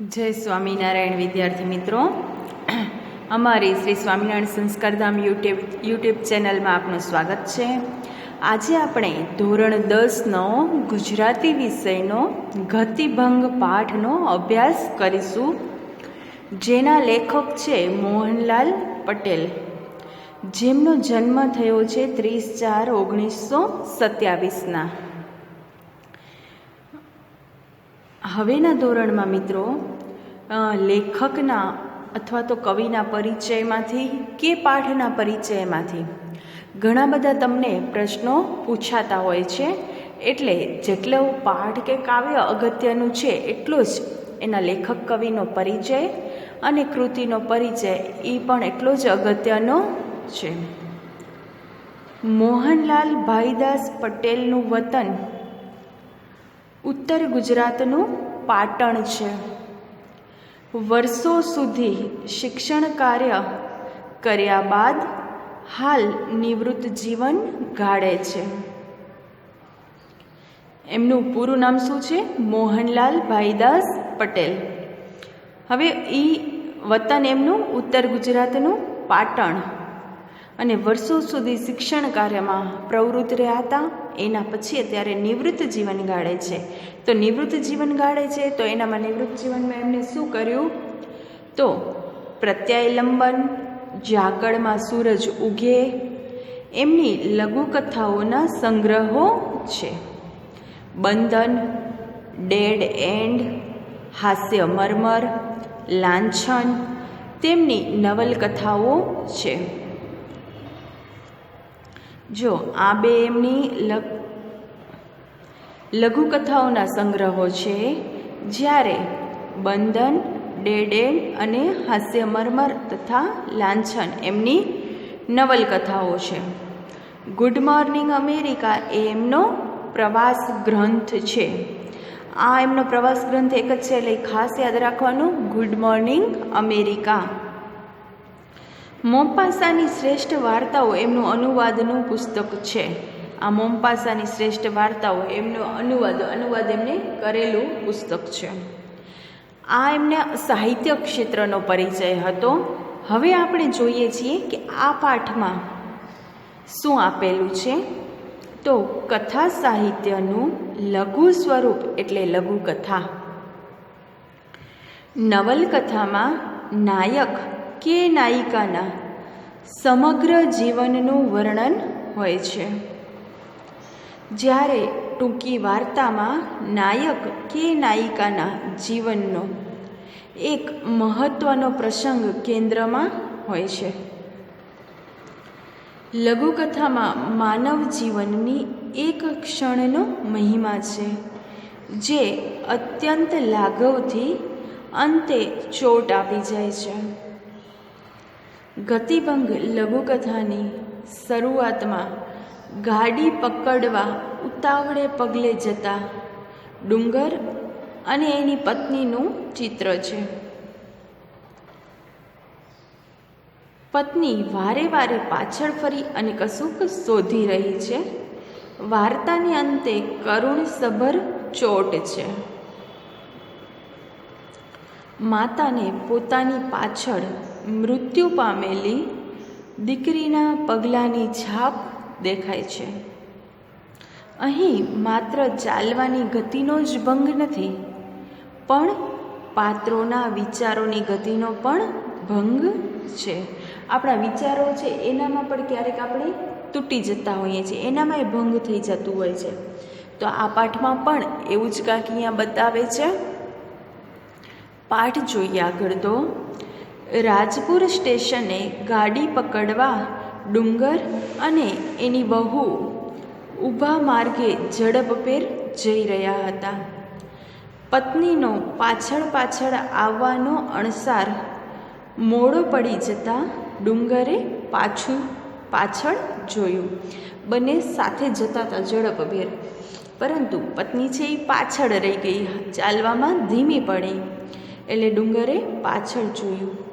જય સ્વામિનારાયણ, વિદ્યાર્થી મિત્રો. અમારી શ્રી સ્વામિનારાયણ સંસ્કારધામ યુટ્યુબ યુટ્યુબ ચેનલમાં આપનું સ્વાગત છે. આજે આપણે ધોરણ દસનો ગુજરાતી વિષયનો ગતિભંગ પાઠનો અભ્યાસ કરીશું. જેના લેખક છે મોહનલાલ પટેલ. જેમનો જન્મ થયો છે ત્રીસ ચાર ઓગણીસો સત્યાવીસના. હવેના ધોરણમાં મિત્રો લેખકના અથવા તો કવિના પરિચયમાંથી કે પાઠના પરિચયમાંથી ઘણા બધા તમને પ્રશ્નો પૂછાતા હોય છે. એટલે જેટલો પાઠ કે કાવ્ય અગત્યનું છે, એટલો જ એના લેખક કવિનો પરિચય અને કૃતિનો પરિચય એ પણ એટલો જ અગત્યનો છે. મોહનલાલ ભાઈદાસ પટેલનું વતન ઉત્તર ગુજરાતનું પાટણ છે. વર્ષો સુધી શિક્ષણ કાર્ય કર્યા બાદ હાલ નિવૃત્ત જીવન ગાળે છે. એમનું પૂરું નામ શું છે? મોહનલાલ ભાઈદાસ પટેલ. હવે એ વતન એમનું ઉત્તર ગુજરાતનું પાટણ. અને વર્ષો સુધી શિક્ષણ કાર્યમાં પ્રવૃત્ત રહ્યા હતા. એના પછી અત્યારે નિવૃત્ત જીવન ગાળે છે. તો નિવૃત્ત જીવન ગાળે છે તો એનામાં નિવૃત્ત જીવનમાં એમને શું કર્યું? તો પ્રત્યાયલંબન ઝાકળમાં સૂરજ ઉગે, એમની લઘુકથાઓના સંગ્રહો છે. બંધન, ડેડ એન્ડ, હાસ્ય મરમર, લાંછન, તેમની નવલકથાઓ છે. જો આ બે એમની લઘુકથાઓના સંગ્રહો છે, જ્યારે બંધન, ડેડેન અને હાસ્ય મરમર તથા લાંછન એમની નવલકથાઓ છે. ગુડ મોર્નિંગ અમેરિકા એ એમનો પ્રવાસ ગ્રંથ છે. આ એમનો પ્રવાસ ગ્રંથ એક જ છે, એટલે ખાસ યાદ રાખવાનું, ગુડ મોર્નિંગ અમેરિકા. મોમ્પાસાની શ્રેષ્ઠ વાર્તાઓ એમનું અનુવાદનું પુસ્તક છે. આ મોમ્પાસાની શ્રેષ્ઠ વાર્તાઓ એમનો અનુવાદ અનુવાદ એમને કરેલું પુસ્તક છે. આ એમને સાહિત્ય ક્ષેત્રનો પરિચય હતો. હવે આપણે જોઈએ છીએ કે આ પાઠમાં શું આપેલું છે. તો કથા સાહિત્યનું લઘુ સ્વરૂપ એટલે લઘુકથા નવલકથામાં નાયક કે નાયિકાના સમગ્ર જીવનનું વર્ણન હોય છે. જ્યારે ટૂંકી વાર્તામાં નાયક કે નાયિકાના જીવનનો એક મહત્ત્વનો પ્રસંગ કેન્દ્રમાં હોય છે. લઘુકથામાં માનવ જીવનની એક ક્ષણનો મહિમા છે, જે અત્યંત લાઘવથી અંતે ચોટ આપી જાય છે. ગતિભંગ લઘુકથાની શરૂઆતમાં ગાડી પકડવા ઉતાવળે પગલે જતા ડુંગર અને એની પત્નીનું ચિત્ર છે. પત્ની વારે વારે પાછળ ફરી અને કશુંક શોધી રહી છે. વાર્તાને અંતે કરુણસભર ચોટ છે. માતાને પોતાની પાછળ મૃત્યુ પામેલી દીકરીના પગલાંની છાપ દેખાય છે. અહીં માત્ર ચાલવાની ગતિનો જ ભંગ નથી, પણ પાત્રોના વિચારોની ગતિનો પણ ભંગ છે. આપણા વિચારો છે, એનામાં પણ ક્યારેક આપણે તૂટી જતા હોઈએ છીએ, એનામાં એ ભંગ થઈ જતું હોય છે. તો આ પાઠમાં પણ એવું જ કાંઈક અહીંયા બતાવે છે. પાઠ જોઈએ આગળ તો. રાજપુર સ્ટેશને ગાડી પકડવા ડુંગર અને એની વહુ ઊભા માર્ગે ઝડપભેર જઈ રહ્યા હતા. પત્નીનો પાછળ પાછળ આવવાનો અણસાર મોડો પડી જતાં ડુંગરે પાછું પાછળ જોયું. બંને સાથે જતા હતા ઝડપભેર પરંતુ પત્ની છે એ પાછળ રહી ગઈ. ચાલવામાં ધીમી પડી. એટલે ડુંગરે પાછળ જોયું.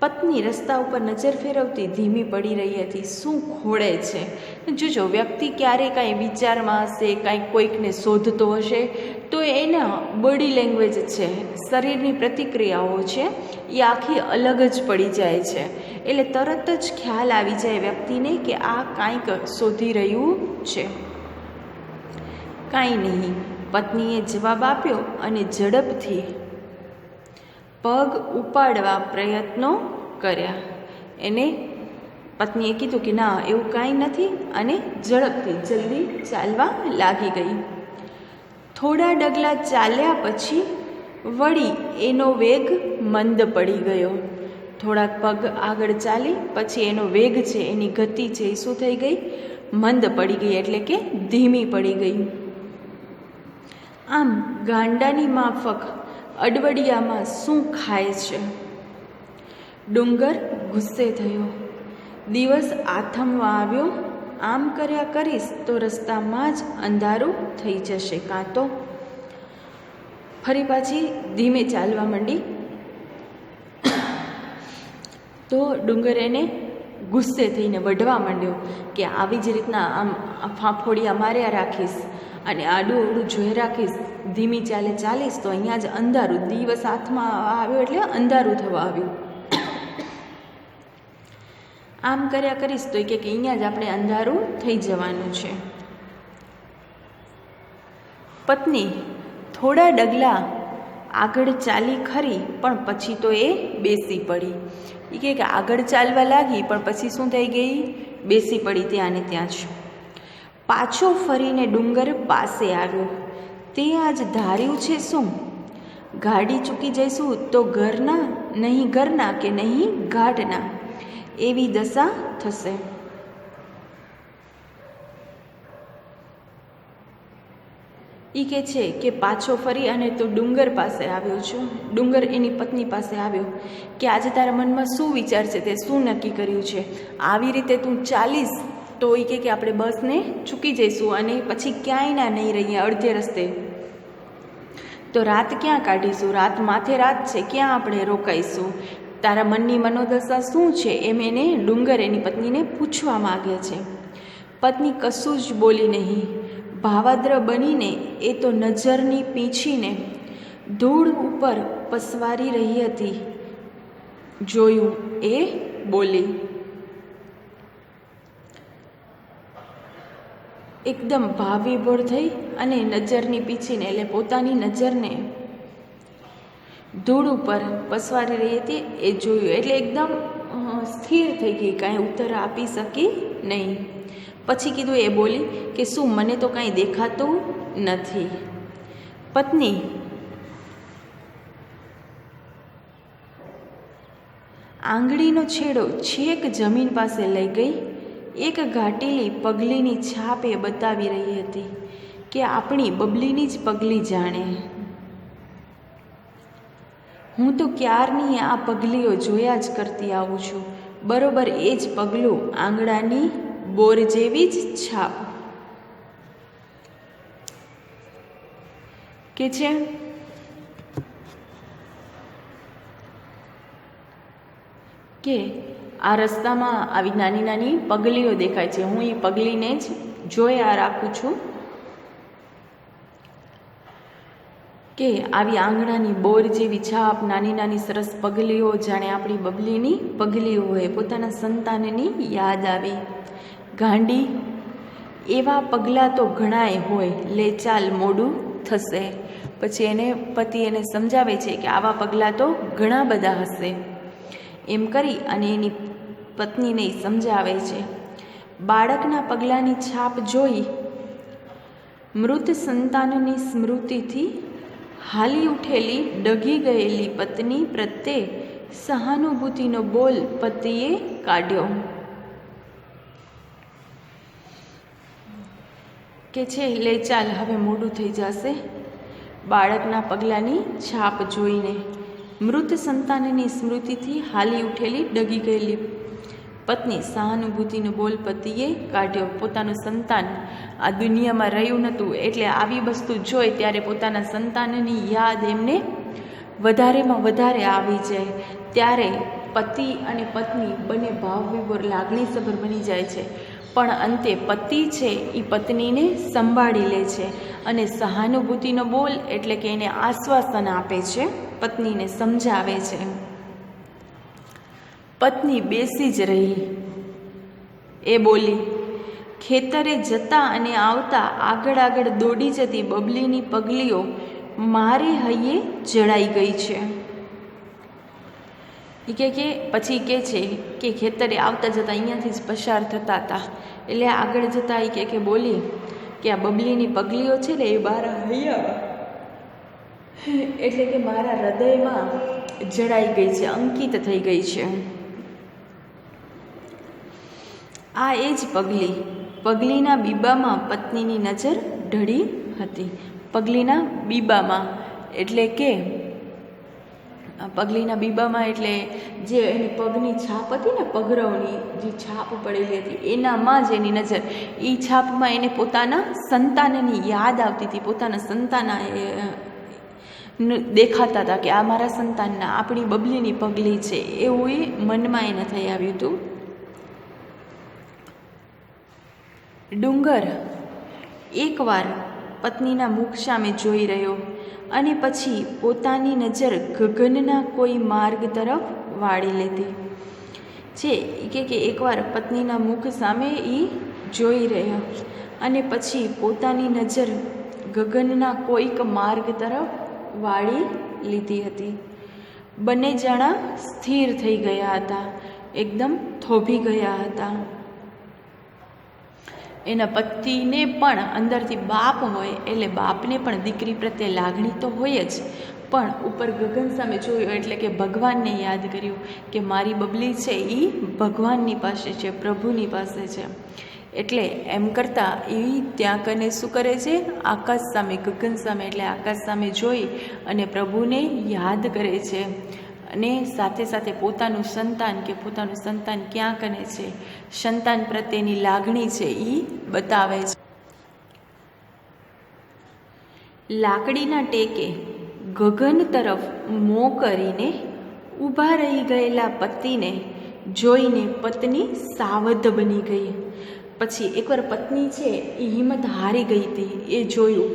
પત્ની રસ્તા ઉપર નજર ફેરવતી ધીમી પડી રહી હતી. શું ખોળે છે? જોજો, વ્યક્તિ ક્યારે કાંઈ વિચારમાં હશે, કાંઈ કોઈકને શોધતો હશે, તો એના બોડી લેંગ્વેજ છે. શરીરની પ્રતિક્રિયાઓ છે, એ આખી અલગ જ પડી જાય છે. એટલે તરત જ ખ્યાલ આવી જાય વ્યક્તિને કે આ કાંઈક શોધી રહ્યું છે. કાંઈ નહીં. પત્નીએ જવાબ આપ્યો અને ઝડપથી પગ ઉપાડવા પ્રયત્નો કર્યા. એને પત્નીએ કીધું કે ના, એવું કાંઈ નથી અને ઝડપથી જલ્દી ચાલવા લાગી ગઈ. થોડા ડગલા ચાલ્યા પછી વળી એનો વેગ મંદ પડી ગયો. થોડાક પગ આગળ ચાલી, પછી એનો વેગ છે, એની ગતિ છે, એ શું થઈ ગઈ? મંદ પડી ગઈ, એટલે કે ધીમી પડી ગઈ. આમ ગાંડાની માફક અડવડિયામાં શું ખાય છે? ડુંગર ગુસ્સે થયો. દિવસ આથમવા આવ્યો. આમ કર્યા કરીશ તો રસ્તામાં જ અંધારું થઈ જશે કાં તો. ફરી પાછી ધીમે ચાલવા માંડી. તો ડુંગર એને ગુસ્સે થઈને વઢવા માંડ્યો કે આવી જ રીતના આમ ફાંફોડિયા માર્યા રાખીશ. અને આડું અવડું જોઈ રાખીશ. ધીમી ચાલે ચાલીશ તો અહીંયા જ અંધારું, દિવસ હાથમાં આવ્યો એટલે અંધારું થવા આવ્યું. આમ કર્યા કરીશ તો કે અહીંયા જ આપણે અંધારું થઈ જવાનું છે. પત્ની, થોડા ડગલા આગળ ચાલી ખરી, પણ પછી તો એ બેસી પડી. એ કે આગળ ચાલવા લાગી, પણ પછી શું થઈ ગઈ? બેસી પડી ત્યાં ને ત્યાં જ. પાછો ફરીને ડુંગર પાસે આવ્યો. તે આજ ધાર્યું છે શું? ગાડી ચૂકી જઈશું તો ઘરના, નહીં ઘરના કે નહીં ઘાટના? એવી દશા થશે. એ કે છે કે પાછો ફરી અને તો ડુંગર પાસે આવ્યો છું. ડુંગર એની પત્ની પાસે આવ્યો. કે આજે તારા મનમાં શું વિચાર છે તે શું નક્કી કર્યું છે? આવી રીતે તું ચાલીશ તો એ કહે કે આપણે બસને ચૂકી જઈશું અને પછી ક્યાંય ના નહીં રહીએ અડધે રસ્તે. તો રાત ક્યાં કાઢીશું? રાત માથે રાત છે, ક્યાં આપણે રોકાઈશું? તારા મનની મનોદશા શું છે? એમ એને ડુંગર એની પત્નીને પૂછવા માગે છે. પત્ની કશું જ બોલી નહીં. ભાવાદ્ર બનીને એ તો નજરની પીંછીને ધૂળ ઉપર પસવારી રહી હતી. જોયું એ બોલી એકદમ ભાવિભોળ થઈ અને નજરની પીછીને, એટલે પોતાની નજરને ધૂળ ઉપર પસવારી રહી હતી, એ જોયું. એટલે એકદમ સ્થિર થઈ ગઈ, કાંઈ ઉત્તર આપી શકી નહીં. પછી કીધું એ બોલી કે, શું મને તો કાંઈ દેખાતું નથી. પત્ની આંગળીનો છેડો છેક જમીન પાસે લઈ ગઈ એક ઘાટેલી પગલીની છાપ એ બતાવી રહી હતી કે આપણી બબલીની જ પગલી જાણે. હું તો ક્યારની આ પગલીઓ જોયા જ કરતી આવું છું. બરોબર એ જ પગલું આંગળાની બોર જેવી જ છાપ. કે છે? કે આ રસ્તામાં આવી નાની નાની પગલીઓ દેખાય છે. હું એ પગલીને જ જોયા રાખું છું કે આવી આંગણાની બોર જેવી છાપ, નાની નાની સરસ પગલીઓ જાણે આપણી બબલીની પગલીઓ હોય. પોતાના સંતાનની યાદ આવે. ગાંડી, એવા પગલાં તો ઘણાય હોય. લે ચાલ, મોડું થશે. પછી એને પતિ એને સમજાવે છે કે આવા પગલાં તો ઘણા બધા હશે. એમ કરી અને એની પત્નીને સમજાવે છે. બાળકના પગલાંની છાપ જોઈ મૃત સંતાનની સ્મૃતિથી હાલી ઉઠેલી ડગી ગયેલી પત્ની પ્રત્યે સહાનુભૂતિનો બોલ પતિએ કાઢ્યો. કે છે, લે ચાલ, હવે મોડું થઈ જશે. બાળકના પગલાંની છાપ જોઈને મૃત સંતાનની સ્મૃતિથી હાલી ઉઠેલી ડગી ગયેલી. પત્ની સહાનુભૂતિનો બોલ પતિએ કાઢ્યો. પોતાનું સંતાન આ દુનિયામાં રહ્યું નહોતું. એટલે આવી વસ્તુ જોઈ ત્યારે પોતાના સંતાનની યાદ એમને વધારેમાં વધારે આવી જાય. ત્યારે પતિ અને પત્ની બંને ભાવ વિભોર લાગણીસભર બની જાય છે. પણ અંતે પતિ છે એ પત્નીને સંભાળી લે છે અને સહાનુભૂતિનો બોલ એટલે કે એને આશ્વાસન આપે છે. પત્નીને સમજાવે છે. પત્ની બેસી જ રહી. એ બોલી, ખેતરે જતા અને આવતા આગળ આગળ દોડી જતી બબલીની પગલીઓ મારી હૈયે જડાઈ ગઈ છે. એ કે કે, પછી કે છે કે ખેતરે આવતા જતા અહીંયાથી જ પસાર થતા હતા. એટલે આગળ જતા એ કે બોલી કે આ બબલીની પગલીઓ છે ને એ બહાર હૈયા એટલે કે મારા હૃદયમાં જડાઈ ગઈ છે, અંકિત થઈ ગઈ છે. આ એ જ પગલી. પગલીના બીબામાં પત્નીની નજર ઢળી હતી. પગલીના બીબામાં એટલે કે પગલીના બીબામાં એટલે જે એની પગની છાપ હતી ને, પગરવની જે છાપ પડેલી હતી, એનામાં જ એની નજર. એ છાપમાં એને પોતાના સંતાનની યાદ આવતી હતી, પોતાના સંતાના દેખાતા હતા કે આ મારા સંતાનના આપણી બબલીની પગલી છે, એવું એ મનમાં એને થઈ આવ્યું હતું. ડુંગર એકવાર પત્નીના મુખ સામે જોઈ રહ્યો અને પછી પોતાની નજર ગગનના કોઈ માર્ગ તરફ વાળી લેતી. છે કે કે એકવાર પત્નીના મુખ સામે એ જોઈ રહ્યો અને પછી પોતાની નજર ગગનના કોઈક માર્ગ તરફ વાળી લીધી હતી. બંને જણા સ્થિર થઈ ગયા હતા. એકદમ થોભી ગયા હતા. એના પતિને પણ અંદરથી બાપ હોય એટલે બાપને પણ દીકરી પ્રત્યે લાગણી તો હોય જ. પણ ઉપર ગગન સામે જોયું એટલે કે ભગવાનને યાદ કર્યું કે મારી બબલી છે એ ભગવાનની પાસે છે, પ્રભુની પાસે છે. એટલે એમ કરતાં એ ત્યાં કને શું કરે છે? આકાશ સામે, ગગન સામે, એટલે આકાશ સામે જોઈ અને પ્રભુને યાદ કરે છે. અને સાથે સાથે પોતાનું સંતાન કે પોતાનું સંતાન ક્યાં કને છે? સંતાન પ્રત્યેની લાગણી છે એ બતાવે છે. લાકડીના ટેકે ગગન તરફ મોં કરીને ઊભા રહી ગયેલા પતિને જોઈને પત્ની સાવધ બની ગઈ. પછી એકવાર પત્ની છે, એ હિંમત હારી ગઈ હતી, એ જોયું.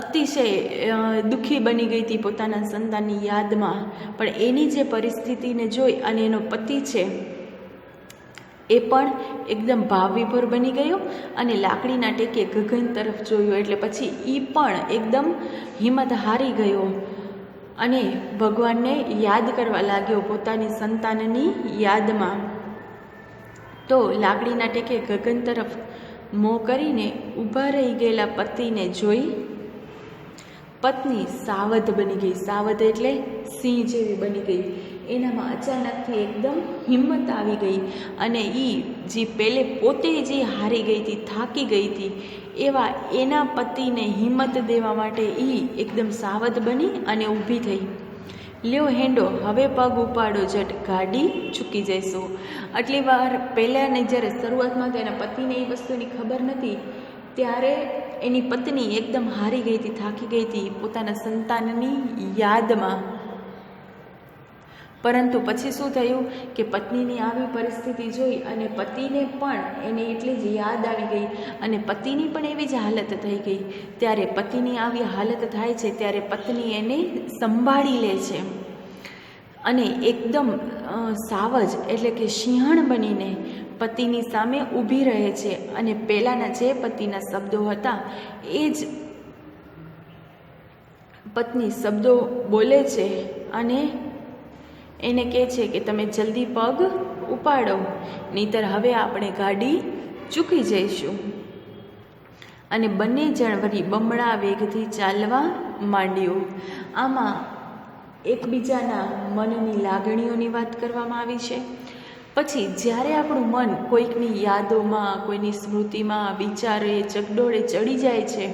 અતિશય દુઃખી બની ગઈ હતી પોતાના સંતાનની યાદમાં. પણ એની જે પરિસ્થિતિને જોઈ અને એનો પતિ છે, એ પણ એકદમ ભાવવિભોર બની ગયો અને લાકડીના ટેકે ગગન તરફ જોયું. એટલે પછી એ પણ એકદમ હિંમત હારી ગયો અને ભગવાનને યાદ કરવા લાગ્યો પોતાની સંતાનની યાદમાં. તો લાકડીના ટેકે ગગન તરફ મોં કરીને ઊભા રહી ગયેલા પતિને જોઈ, પત્ની સાવધ બની ગઈ. સાવધ એટલે સિંહ જેવી બની ગઈ. એનામાં અચાનકથી એકદમ હિંમત આવી ગઈ અને એ જે પહેલે પોતે જે હારી ગઈ હતી, થાકી ગઈ હતી, એવા એના પતિને હિંમત દેવા માટે એ એકદમ સાવધ બની અને ઊભી થઈ. લ્યો હેંડો, હવે પગ ઉપાડો, જટ ગાડી ચૂકી જઈશું. આટલી વાર પહેલાંની જ્યારે શરૂઆતમાં તો એના પતિને એ વસ્તુની ખબર નથી ત્યારે એની પત્ની એકદમ હારી ગઈ હતી, થાકી ગઈ હતી પોતાના સંતાનની યાદમાં. પરંતુ પછી શું થયું કે પત્નીની આવી પરિસ્થિતિ જોઈ અને પતિને પણ એને એટલી જ યાદ આવી ગઈ અને પતિની પણ એવી જ હાલત થઈ ગઈ. ત્યારે પતિની આવી હાલત થાય છે ત્યારે પત્ની એને સંભાળી લે છે. અને એકદમ સાવજ એટલે કે સિંહણ બનીને પતિની સામે ઊભી રહે છે અને પહેલાંના જે પતિના શબ્દો હતા એ જ પત્ની શબ્દો બોલે છે અને એને કહે છે કે તમે જલ્દી પગ ઉપાડો, નહીતર હવે આપણે ગાડી ચૂકી જઈશું. અને બંને જણ વળી બમણા વેગથી ચાલવા માંડ્યું. આમાં એકબીજાના મનની લાગણીઓની વાત કરવામાં આવી છે. પછી જ્યારે આપણું મન કોઈકની યાદોમાં, કોઈની સ્મૃતિમાં, વિચારે ચગડોળે ચડી જાય છે,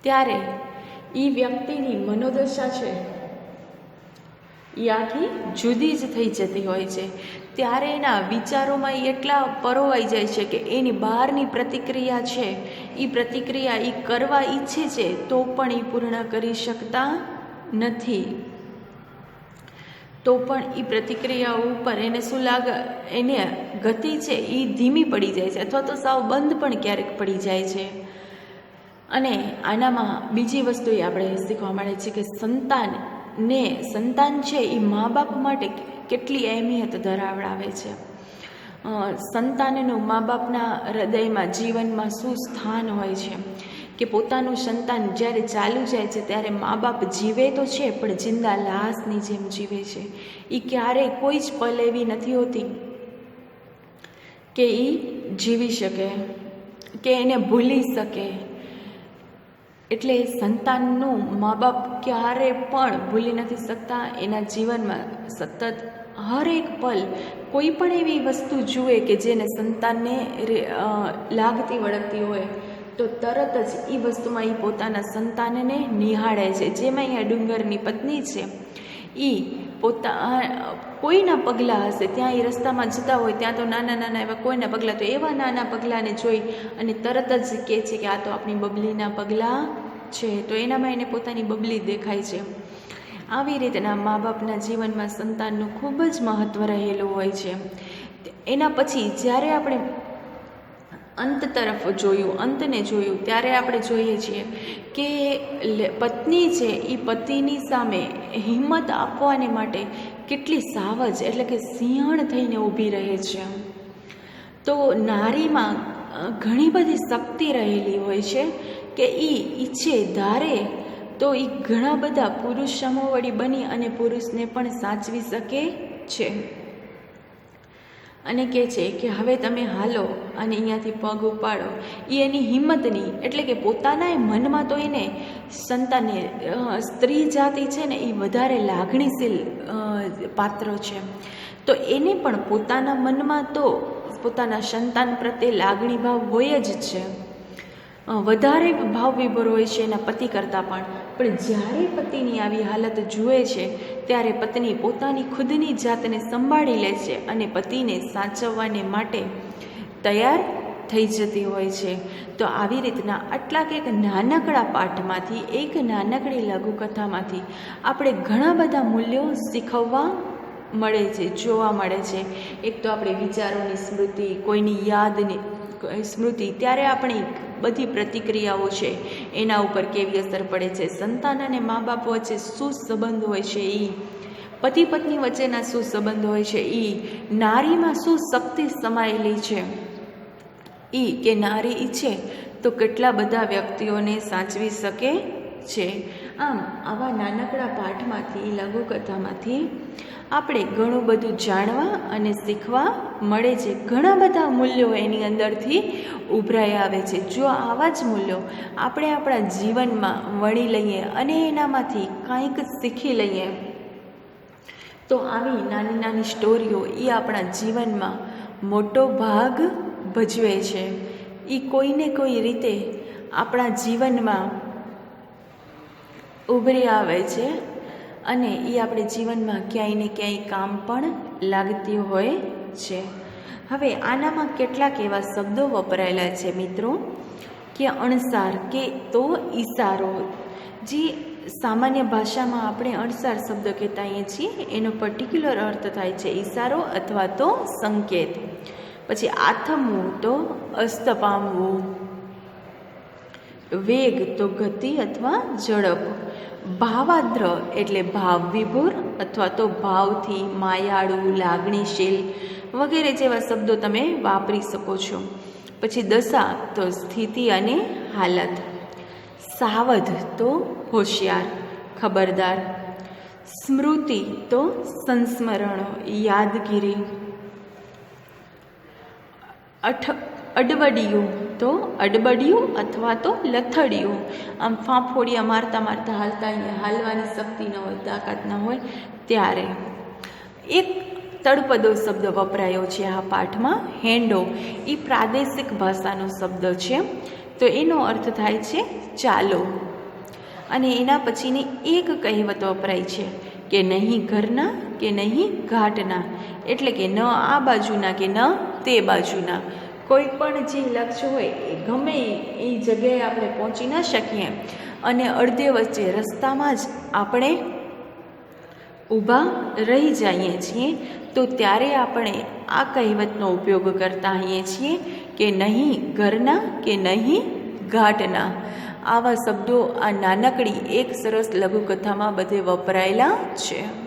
ત્યારે એ વ્યક્તિની મનોદશા છે આખી જુદી જ થઈ જતી હોય છે. ત્યારે એના વિચારોમાં એ એટલા પરોવાઈ જાય છે કે એની બહારની પ્રતિક્રિયા છે. એ પ્રતિક્રિયા એ કરવા ઈચ્છે છે તો પણ એ પૂર્ણ કરી શકતા નથી. તો પણ એ પ્રતિક્રિયાઓ ઉપર એને શું લાગે, એને ગતિ છે એ ધીમી પડી જાય છે અથવા તો સાવ બંધ પણ ક્યારેક પડી જાય છે. અને આનામાં બીજી વસ્તુ એ આપણે શીખવા મળે છે કે સંતાનને સંતાન છે એ મા બાપ માટે કેટલી અહેમિયત ધરાવડાવે છે. સંતાનનું મા બાપના હૃદયમાં, જીવનમાં શું સ્થાન હોય છે કે પોતાનું સંતાન જ્યારે ચાલુ જાય છે ત્યારે મા બાપ જીવે તો છે, પણ જિંદા લાશની જેમ જીવે છે. એ ક્યારેય કોઈ જ પલ એવી નથી હોતી કે એ જીવી શકે, કે એને ભૂલી શકે એટલે સંતાનનું મા બાપ ક્યારે પણ ભૂલી નથી શકતા. એના જીવનમાં સતત હરેક પલ કોઈ પણ એવી વસ્તુ જુએ કે જેને સંતાનને લાગતી વળગતી હોય, તો તરત જ એ વસ્તુમાં એ પોતાના સંતાનને નિહાળે છે. જેમાં અહીંયા ડુંગરની પત્ની છે એ પોતા કોઈના પગલાં હશે, ત્યાં એ રસ્તામાં જતા હોય, ત્યાં તો નાના નાના એવા કોઈના પગલાં, તો એવા નાના પગલાંને જોઈ અને તરત જ કહે છે કે આ તો આપણી બબલીના પગલાં છે. તો એનામાં એને પોતાની બબલી દેખાય છે. આવી રીતના મા બાપના જીવનમાં સંતાનનું ખૂબ જ મહત્ત્વ રહેલું હોય છે. એના પછી જ્યારે આપણે અંત તરફ જોયું, અંતને જોયું, ત્યારે આપણે જોઈએ છીએ કે પત્ની છે એ પતિની સામે હિંમત આપવાને માટે કેટલી સાવજ એટલે કે સિંહણ થઈને ઊભી રહે છે. તો નારીમાં ઘણી બધી શક્તિ રહેલી હોય છે કે એ ઈચ્છે ધારે તો એ ઘણા બધા પુરુષ સમોવડી બની અને પુરુષને પણ સાચવી શકે છે. અને કહે છે કે હવે તમે હાલો અને અહીંયાથી પગ ઉપાડો. એ એની હિંમતની, એટલે કે પોતાના મનમાં તો એને સંતાને સ્ત્રી જાતિ છે ને એ વધારે લાગણીશીલ પાત્ર છે. તો એને પણ પોતાના મનમાં તો પોતાના સંતાન પ્રત્યે લાગણી ભાવ હોય જ છે. વધારે ભાવ વિભોર હોય છે એના પતિ કરતાં પણ. પણ જ્યારે પતિની આવી હાલત જુએ છે, ત્યારે પત્ની પોતાની ખુદની જાતને સંભાળી લે છે અને પતિને સાચવવાને માટે તૈયાર થઈ જતી હોય છે. તો આવી રીતના આટલા એક નાનકડા પાઠમાંથી, એક નાનકડી લઘુકથામાંથી આપણે ઘણા બધા મૂલ્યો શીખવવા મળે છે, જોવા મળે છે. એક તો આપણે વિચારોની સ્મૃતિ, કોઈની યાદની સ્મૃતિ, ત્યારે આપણી બધી પ્રતિક્રિયાઓ છે. એના ઉપર કેવી અસર પડે છે? સંતાન અને મા બાપ વચ્ચે શું સંબંધ હોય છે એ પતિ પત્ની વચ્ચેના શું સંબંધ હોય છે એ નારીમાં શું શક્તિ સમાયેલી છે? એ કે નારી ઈચ્છે તો કેટલા બધા વ્યક્તિઓને સાચવી શકે છે? આમ, આવા નાનકડા પાઠમાંથી, લઘુકથામાંથી આપણે ઘણું બધું જાણવા અને શીખવા મળે છે. ઘણા બધા મૂલ્યો એની અંદરથી ઉભરાઈ આવે છે. જો આવા જ મૂલ્યો આપણે આપણા જીવનમાં વણી લઈએ અને એનામાંથી કાંઈક શીખી લઈએ, તો આવી નાની નાની સ્ટોરીઓ એ આપણા જીવનમાં મોટો ભાગ ભજવે છે. એ કોઈને કોઈ રીતે આપણા જીવનમાં ઉભરી આવે છે અને એ આપણે જીવનમાં ક્યાંય ને ક્યાંય કામ પણ લાગતી હોય છે. હવે આનામાં કેટલાક એવા શબ્દો વપરાયેલા છે મિત્રો, કે અણસાર, કે તો ઈશારો. જે સામાન્ય ભાષામાં આપણે અણસાર શબ્દ કહેતા હોઈએ છીએ, એનો પર્ટિક્યુલર અર્થ થાય છે ઈશારો અથવા તો સંકેત. પછી આથમવું, તો અસ્ત પામવું વેગ તો ગતિ અથવા ઝડપ. ભાવાદ્ર એટલે ભાવ વિભોર અથવા તો ભાવથી માયાળુ, લાગણીશીલ વગેરે જેવા શબ્દો તમે વાપરી શકો છો. પછી દશા તો સ્થિતિ અને હાલત. સાવધ તો હોશિયાર, ખબરદાર. સ્મૃતિ તો સંસ્મરણો, યાદગીરી. અઠ અડવડિયું તો અડબડિયું અથવા તો લથડિયું. આમ ફાંફોડિયા મારતા મારતા હાલતા અહીંયા હાલવાની શક્તિ ન હોય, તાકાત ન હોય, ત્યારે. એક તળપદો શબ્દ વપરાયો છે આ પાઠમાં હેન્ડો એ પ્રાદેશિક ભાષાનો શબ્દ છે. તો એનો અર્થ થાય છે, ચાલો. અને એના પછીની એક કહેવત વપરાય છે, કે નહીં ઘરના, કે નહીં ઘાટના. એટલે કે ન આ બાજુના કે ન તે બાજુના. કોઈ પણ જે લક્ષ્ય હોય એ ગમે એ જગ્યાએ આપણે પહોંચી ન શકીએ. અને અડધે વચ્ચે રસ્તામાં જ આપણે ઊભા રહી જઈએ છીએ, તો ત્યારે આપણે આ કહેવતનો ઉપયોગ કરતા હોઈએ છીએ કે નહીં ઘરના કે નહીં ઘાટના. આવા શબ્દો આ નાનકડી એક સરસ લઘુકથામાં બધે વપરાયેલા છે.